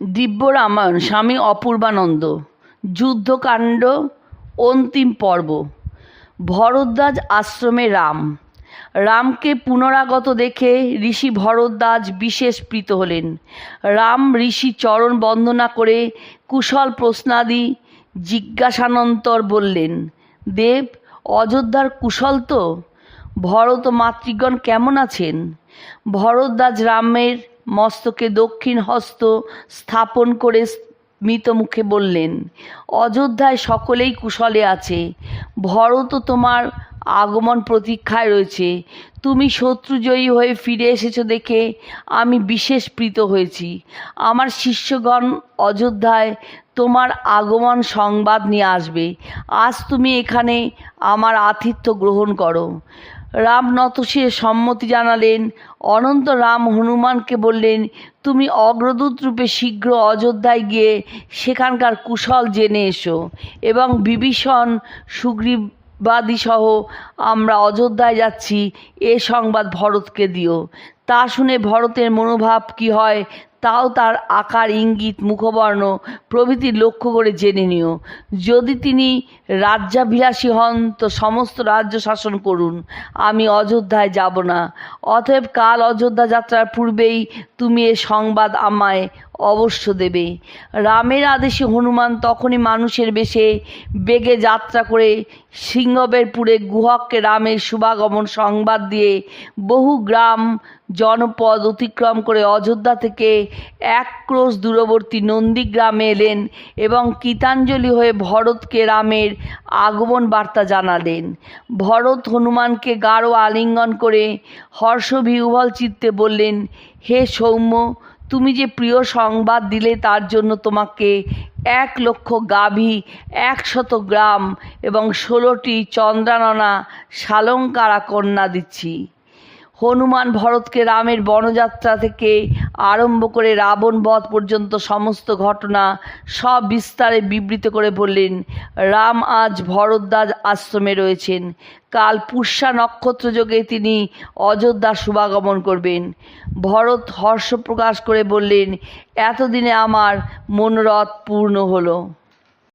দিব্য রামায়ণ স্বামী অপূর্বানন্দ, যুদ্ধকাণ্ড, অন্তিম পর্ব। ভরদ্বাজ আশ্রমে রাম। রামকে পুনরাগত দেখে ঋষি ভরদ্বাজ বিশেষ প্রীত হলেন। রাম ঋষি চরণ বন্দনা করে কুশল প্রশ্নাদি জিজ্ঞাসানন্তর বললেন, দেব, অযোধ্যার কুশল তো? ভরত মাতৃগণ কেমন আছেন? ভরদ্বাজ রামের মস্তকে দক্ষিণ হস্ত স্থাপন করে মৃত মুখে বললেন, অযোধ্যায় সকলেই কুশলে আছে। ভরত তোমার আগমন প্রতীক্ষায় রয়েছে। তুমি শত্রুজয়ী হয়ে ফিরে এসেছ দেখে আমি বিশেষ প্রীত হয়েছি। আমার শিষ্যগণ অযোধ্যায় তোমার আগমন সংবাদ নিয়ে আসবে। আজ তুমি এখানে আমার আতিথ্য গ্রহণ করো। রাম নতশিরে সম্মতি জানালেন। অনন্ত রাম হনুমানকে বললেন, তুমি অগ্রদূত রূপে শীঘ্র অযোধ্যায় গিয়ে সেখানকার কুশল জেনে এসো এবং বিভীষণ সুগ্রীবাদী সহ আমরা অযোধ্যায় যাচ্ছি। এ সংবাদ ভরতকে দিও। তা শুনে ভরতের মনোভাব কি হয় তাও তার আকার, ইঙ্গিত, মুখবর্ণ প্রভৃতি লক্ষ্য করে জেনে নিও। যদি তিনি রাজ্যাভিলাষী হন, তো সমস্ত রাজ্য শাসন করুন। আমি অযোধ্যায় যাব না। অতএব কাল অযোধ্যা যাত্রার পূর্বেই তুমি এ সংবাদ আমায় অবশ্য দেবে। রামের আদেশে হনুমান তখনই মানুষের বেশে বেগে যাত্রা করে সিংহবেরপুরে গুহককে রামের শুভাগমন সংবাদ দিয়ে বহু গ্রাম জনপদ অতিক্রম করে অযোধ্যা থেকে এক ক্রোশ দূরবর্তী নন্দীগ্রামে এলেন এবং কীতাঞ্জলি হয়ে ভরতকে রামের আগমন বার্তা জানালেন। ভরত হনুমানকে গাঢ় আলিঙ্গন করে হর্ষ হর্ষবিহ্বল চিত্তে বললেন, হে সৌম্য তুমি যে প্রিয় সংবাদ দিলে তার জন্য তোমাকে এক লক্ষ গাভী, একশত গ্রাম এবং ষোলোটি চন্দ্রাননা শালঙ্কারা কন্যা দিচ্ছি। হনুমান ভরতকে রামের বনযাত্রা থেকে আরম্ভ করে রাবণ বধ পর্যন্ত সমস্ত ঘটনা সব বিস্তারে বিবৃত করে বললেন, রাম আজ ভরদ্বাজ আশ্রমে রয়েছেন। কাল পুষ্যা নক্ষত্র যোগে তিনি অযোধ্যা শুভাগমন করবেন। ভরত হর্ষ প্রকাশ করে বললেন, এতদিনে আমার মনোরথ পূর্ণ হলো।